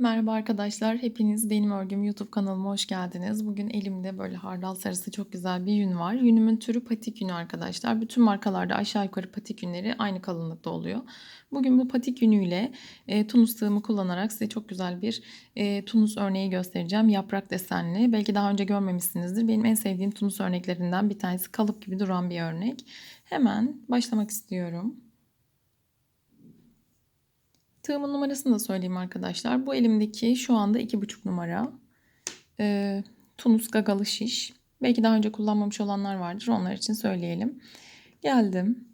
Merhaba arkadaşlar, hepiniz benim örgüm YouTube kanalıma hoş geldiniz. Bugün elimde böyle hardal sarısı çok güzel bir yün var. Yünümün türü patik yünü arkadaşlar. Bütün markalarda aşağı yukarı patik yünleri aynı kalınlıkta oluyor. Bugün bu patik yünüyle e, tunus tığımı kullanarak size çok güzel bir e, tunus örneği göstereceğim. Yaprak desenli. Belki daha önce görmemişsinizdir. Benim en sevdiğim tunus örneklerinden bir tanesi kalıp gibi duran bir örnek. Hemen başlamak istiyorum. Tığımın numarasını da söyleyeyim arkadaşlar. Bu elimdeki şu anda 2,5 numara. E, Tunus gagalı şiş. Belki daha önce kullanmamış olanlar vardır. Onlar için söyleyelim. Geldim.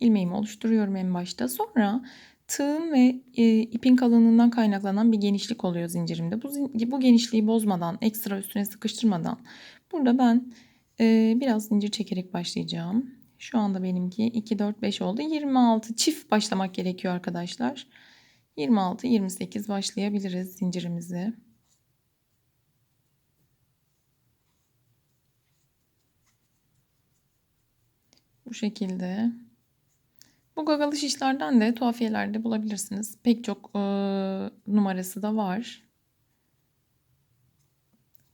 İlmeğimi oluşturuyorum en başta. Sonra tığım ve e, ipin kalınlığından kaynaklanan bir genişlik oluyor zincirimde. Bu, bu genişliği bozmadan, ekstra üstüne sıkıştırmadan burada ben e, biraz zincir çekerek başlayacağım. Şu anda benimki 2, 4, 5 oldu. 26 çift başlamak gerekiyor arkadaşlar. 26, 28 başlayabiliriz zincirimizi. Bu şekilde. Bu gagalı şişlerden de tuhafiyelerde bulabilirsiniz. Pek çok e, numarası da var.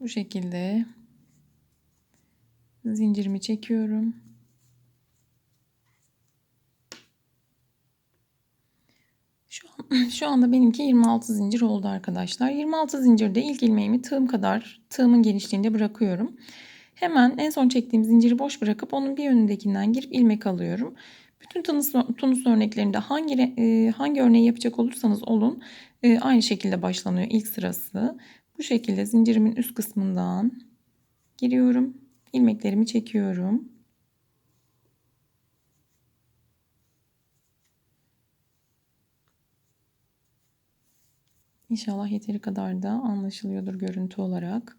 Bu şekilde zincirimi çekiyorum. Şu, an, şu anda benimki 26 zincir oldu arkadaşlar. 26 zincirde ilk ilmeğimi tığım kadar tığımın genişliğinde bırakıyorum. Hemen en son çektiğim zinciri boş bırakıp onun bir önündekinden girip ilmek alıyorum. Bütün tunus, tunus örneklerinde hangi e, hangi örneği yapacak olursanız olun e, aynı şekilde başlanıyor ilk sırası. Bu şekilde zincirimin üst kısmından giriyorum. ilmeklerimi çekiyorum. İnşallah yeteri kadar da anlaşılıyordur görüntü olarak.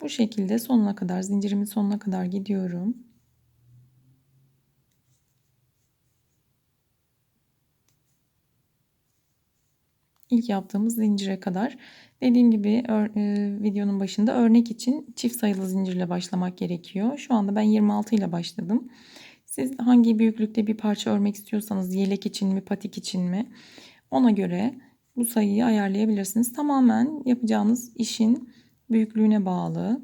Bu şekilde sonuna kadar zincirimin sonuna kadar gidiyorum. İlk yaptığımız zincire kadar. Dediğim gibi e, videonun başında örnek için çift sayılı zincirle başlamak gerekiyor. Şu anda ben 26 ile başladım. Siz hangi büyüklükte bir parça örmek istiyorsanız yelek için mi patik için mi ona göre bu sayıyı ayarlayabilirsiniz. Tamamen yapacağınız işin büyüklüğüne bağlı.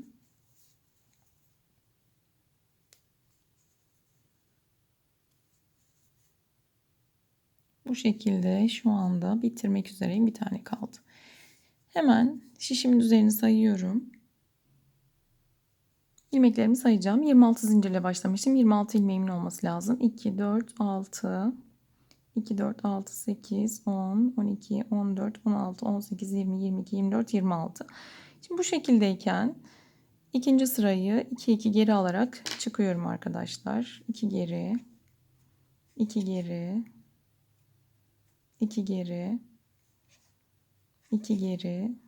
Bu şekilde şu anda bitirmek üzereyim. Bir tane kaldı. Hemen şişimin üzerini sayıyorum. İlmeklerimi sayacağım. 26 zincirle başlamıştım. 26 ilmeğimin olması lazım. 2, 4, 6, 2, 4, 6, 8, 10, 12, 14, 16, 18, 20, 22, 24, 26. Şimdi bu şekildeyken ikinci sırayı 2, 2 geri alarak çıkıyorum arkadaşlar. 2 geri, 2 geri, 2 geri, 2 geri.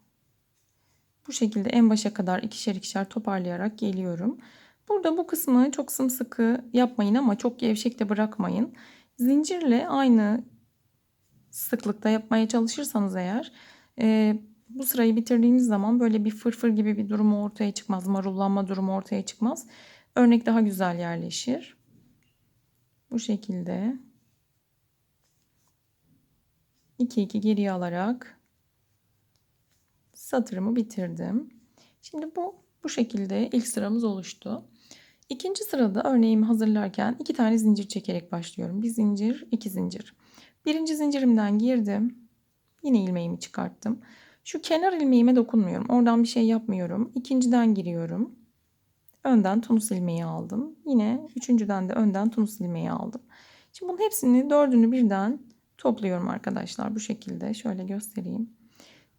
Bu şekilde en başa kadar ikişer ikişer toparlayarak geliyorum. Burada bu kısmı çok sımsıkı yapmayın ama çok gevşek de bırakmayın. Zincirle aynı sıklıkta yapmaya çalışırsanız eğer e, bu sırayı bitirdiğiniz zaman böyle bir fırfır gibi bir durumu ortaya çıkmaz. Marullanma durumu ortaya çıkmaz. Örnek daha güzel yerleşir. Bu şekilde 2 2 geriye alarak satırımı bitirdim. Şimdi bu bu şekilde ilk sıramız oluştu. İkinci sırada örneğimi hazırlarken iki tane zincir çekerek başlıyorum. Bir zincir, iki zincir. Birinci zincirimden girdim. Yine ilmeğimi çıkarttım. Şu kenar ilmeğime dokunmuyorum. Oradan bir şey yapmıyorum. İkinciden giriyorum. Önden tunus ilmeği aldım. Yine üçüncüden de önden tunus ilmeği aldım. Şimdi bunun hepsini dördünü birden topluyorum arkadaşlar. Bu şekilde şöyle göstereyim.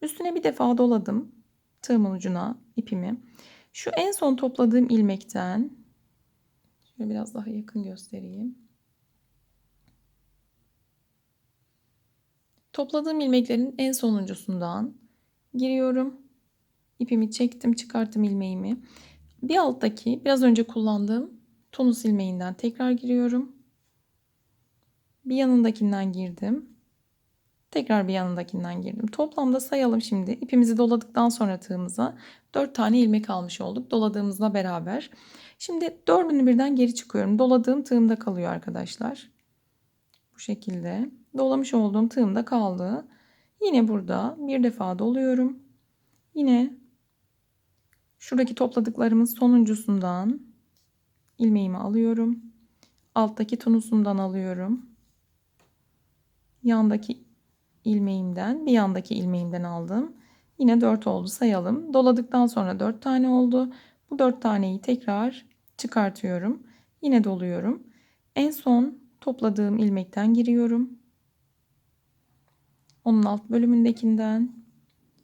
Üstüne bir defa doladım. Tığımın ucuna ipimi. Şu en son topladığım ilmekten Şöyle biraz daha yakın göstereyim. Topladığım ilmeklerin en sonuncusundan giriyorum. İpimi çektim, çıkarttım ilmeğimi. Bir alttaki biraz önce kullandığım tonus ilmeğinden tekrar giriyorum. Bir yanındakinden girdim. Tekrar bir yanındakinden girdim. Toplamda sayalım şimdi. İpimizi doladıktan sonra tığımıza 4 tane ilmek almış olduk. Doladığımızla beraber. Şimdi dördünü birden geri çıkıyorum. Doladığım tığımda kalıyor arkadaşlar. Bu şekilde. Dolamış olduğum tığımda kaldı. Yine burada bir defa doluyorum. Yine şuradaki topladıklarımız sonuncusundan ilmeğimi alıyorum. Alttaki tunusundan alıyorum. Yandaki ilmeğimden, bir yandaki ilmeğimden aldım. Yine 4 oldu sayalım. Doladıktan sonra 4 tane oldu. Bu 4 taneyi tekrar çıkartıyorum. Yine doluyorum. En son topladığım ilmekten giriyorum. Onun alt bölümündekinden,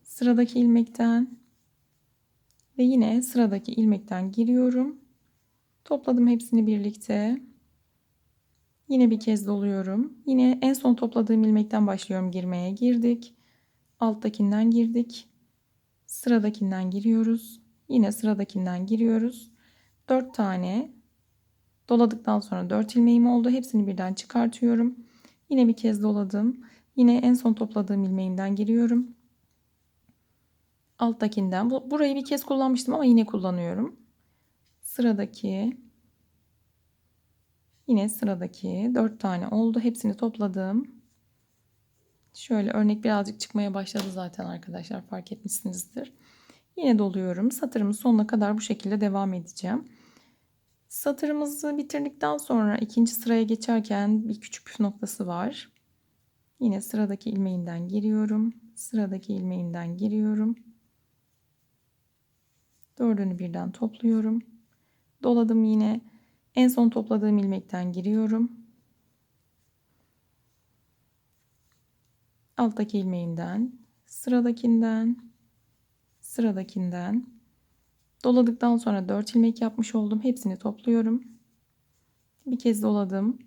sıradaki ilmekten ve yine sıradaki ilmekten giriyorum. Topladım hepsini birlikte. Yine bir kez doluyorum. Yine en son topladığım ilmekten başlıyorum girmeye. Girdik. Alttakinden girdik. Sıradakinden giriyoruz. Yine sıradakinden giriyoruz. 4 tane doladıktan sonra 4 ilmeğim oldu. Hepsini birden çıkartıyorum. Yine bir kez doladım. Yine en son topladığım ilmeğimden giriyorum. Alttakinden. Burayı bir kez kullanmıştım ama yine kullanıyorum. Sıradaki Yine sıradaki 4 tane oldu. Hepsini topladım. Şöyle örnek birazcık çıkmaya başladı zaten arkadaşlar fark etmişsinizdir. Yine doluyorum. Satırımın sonuna kadar bu şekilde devam edeceğim. Satırımızı bitirdikten sonra ikinci sıraya geçerken bir küçük püf noktası var. Yine sıradaki ilmeğinden giriyorum. Sıradaki ilmeğinden giriyorum. Dördünü birden topluyorum. Doladım yine. En son topladığım ilmekten giriyorum. Alttaki ilmeğimden, sıradakinden, sıradakinden doladıktan sonra 4 ilmek yapmış oldum. Hepsini topluyorum. Bir kez doladım.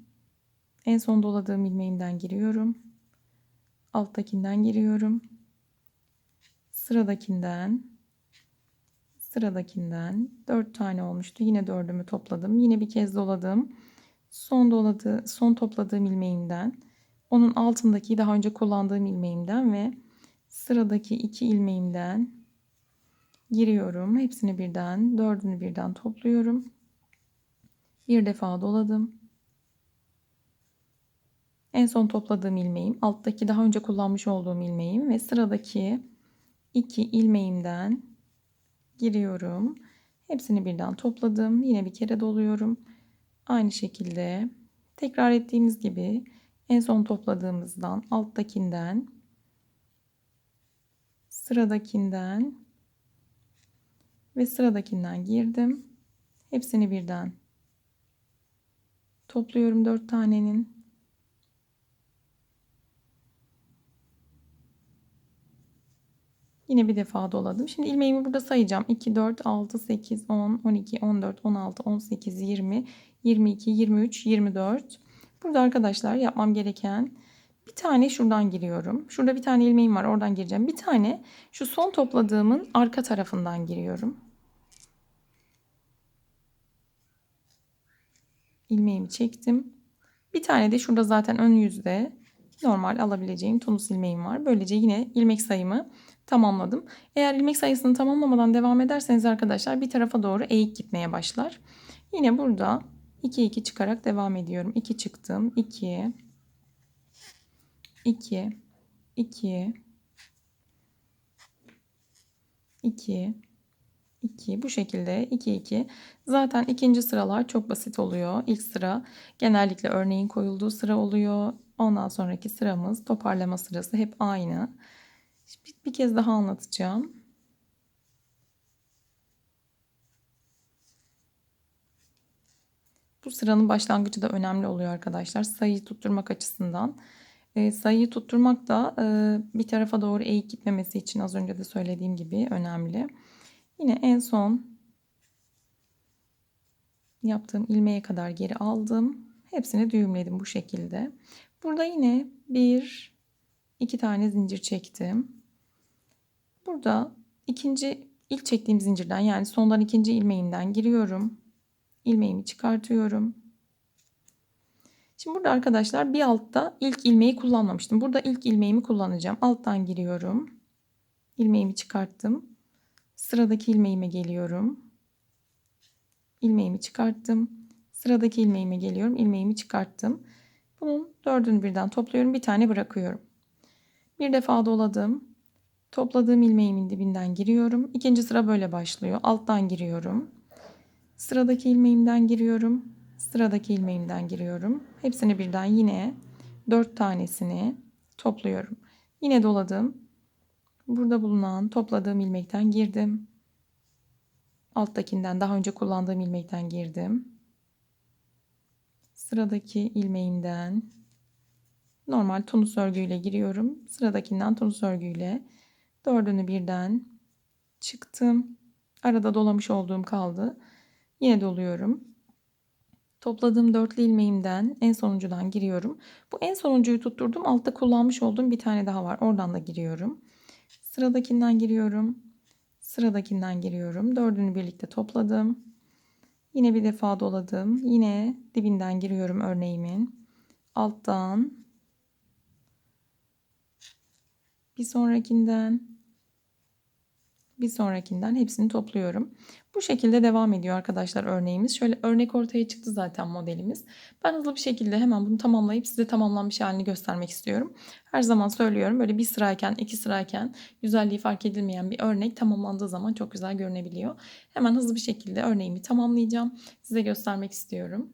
En son doladığım ilmeğimden giriyorum. Alttakinden giriyorum. Sıradakinden, Sıradakinden 4 tane olmuştu. Yine dördümü topladım. Yine bir kez doladım. Son doladı, son topladığım ilmeğimden, onun altındaki daha önce kullandığım ilmeğimden ve sıradaki iki ilmeğimden giriyorum. Hepsini birden, dördünü birden topluyorum. Bir defa doladım. En son topladığım ilmeğim, alttaki daha önce kullanmış olduğum ilmeğim ve sıradaki iki ilmeğimden giriyorum. Hepsini birden topladım. Yine bir kere doluyorum. Aynı şekilde tekrar ettiğimiz gibi en son topladığımızdan alttakinden sıradakinden ve sıradakinden girdim. Hepsini birden topluyorum dört tanenin. Yine bir defa doladım. Şimdi ilmeğimi burada sayacağım. 2, 4, 6, 8, 10, 12, 14, 16, 18, 20, 22, 23, 24. Burada arkadaşlar yapmam gereken bir tane şuradan giriyorum. Şurada bir tane ilmeğim var. Oradan gireceğim. Bir tane şu son topladığımın arka tarafından giriyorum. ilmeğimi çektim. Bir tane de şurada zaten ön yüzde normal alabileceğim tonus ilmeğim var. Böylece yine ilmek sayımı tamamladım. Eğer ilmek sayısını tamamlamadan devam ederseniz arkadaşlar bir tarafa doğru eğik gitmeye başlar. Yine burada 2 2 çıkarak devam ediyorum. 2 çıktım. 2 2 2 2 2 bu şekilde 2 2 zaten ikinci sıralar çok basit oluyor. İlk sıra genellikle örneğin koyulduğu sıra oluyor. Ondan sonraki sıramız toparlama sırası hep aynı. Bir, bir kez daha anlatacağım. Bu sıranın başlangıcı da önemli oluyor arkadaşlar. Sayıyı tutturmak açısından. E, sayıyı tutturmak da e, bir tarafa doğru eğik gitmemesi için az önce de söylediğim gibi önemli. Yine en son yaptığım ilmeğe kadar geri aldım. Hepsini düğümledim bu şekilde. Burada yine bir iki tane zincir çektim. Burada ikinci ilk çektiğim zincirden yani sondan ikinci ilmeğimden giriyorum. ilmeğimi çıkartıyorum. Şimdi burada arkadaşlar bir altta ilk ilmeği kullanmamıştım. Burada ilk ilmeğimi kullanacağım. Alttan giriyorum. ilmeğimi çıkarttım. Sıradaki ilmeğime geliyorum. ilmeğimi çıkarttım. Sıradaki ilmeğime geliyorum. ilmeğimi çıkarttım. Bunun dördünü birden topluyorum. Bir tane bırakıyorum. Bir defa doladım. Topladığım ilmeğimin dibinden giriyorum. İkinci sıra böyle başlıyor. Alttan giriyorum. Sıradaki ilmeğimden giriyorum. Sıradaki ilmeğimden giriyorum. Hepsini birden yine 4 tanesini topluyorum. Yine doladım. Burada bulunan topladığım ilmekten girdim. Alttakinden daha önce kullandığım ilmekten girdim. Sıradaki ilmeğimden normal tunus örgüyle giriyorum. Sıradakinden tunus örgüyle dördünü birden çıktım. Arada dolamış olduğum kaldı. Yine doluyorum. Topladığım dörtlü ilmeğimden en sonuncudan giriyorum. Bu en sonuncuyu tutturdum. Altta kullanmış olduğum bir tane daha var. Oradan da giriyorum. Sıradakinden giriyorum. Sıradakinden giriyorum. Dördünü birlikte topladım. Yine bir defa doladım. Yine dibinden giriyorum örneğimin. Alttan bir sonrakinden bir sonrakinden hepsini topluyorum. Bu şekilde devam ediyor arkadaşlar örneğimiz. Şöyle örnek ortaya çıktı zaten modelimiz. Ben hızlı bir şekilde hemen bunu tamamlayıp size tamamlanmış halini göstermek istiyorum. Her zaman söylüyorum böyle bir sırayken iki sırayken güzelliği fark edilmeyen bir örnek tamamlandığı zaman çok güzel görünebiliyor. Hemen hızlı bir şekilde örneğimi tamamlayacağım. Size göstermek istiyorum.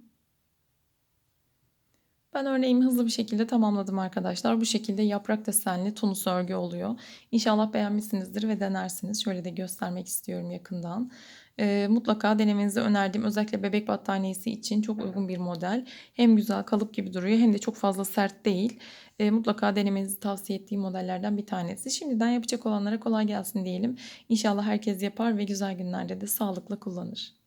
Ben örneğimi hızlı bir şekilde tamamladım arkadaşlar. Bu şekilde yaprak desenli tunus örgü oluyor. İnşallah beğenmişsinizdir ve denersiniz. Şöyle de göstermek istiyorum yakından. Ee, mutlaka denemenizi önerdiğim özellikle bebek battaniyesi için çok uygun bir model. Hem güzel kalıp gibi duruyor hem de çok fazla sert değil. Ee, mutlaka denemenizi tavsiye ettiğim modellerden bir tanesi. Şimdiden yapacak olanlara kolay gelsin diyelim. İnşallah herkes yapar ve güzel günlerde de sağlıkla kullanır.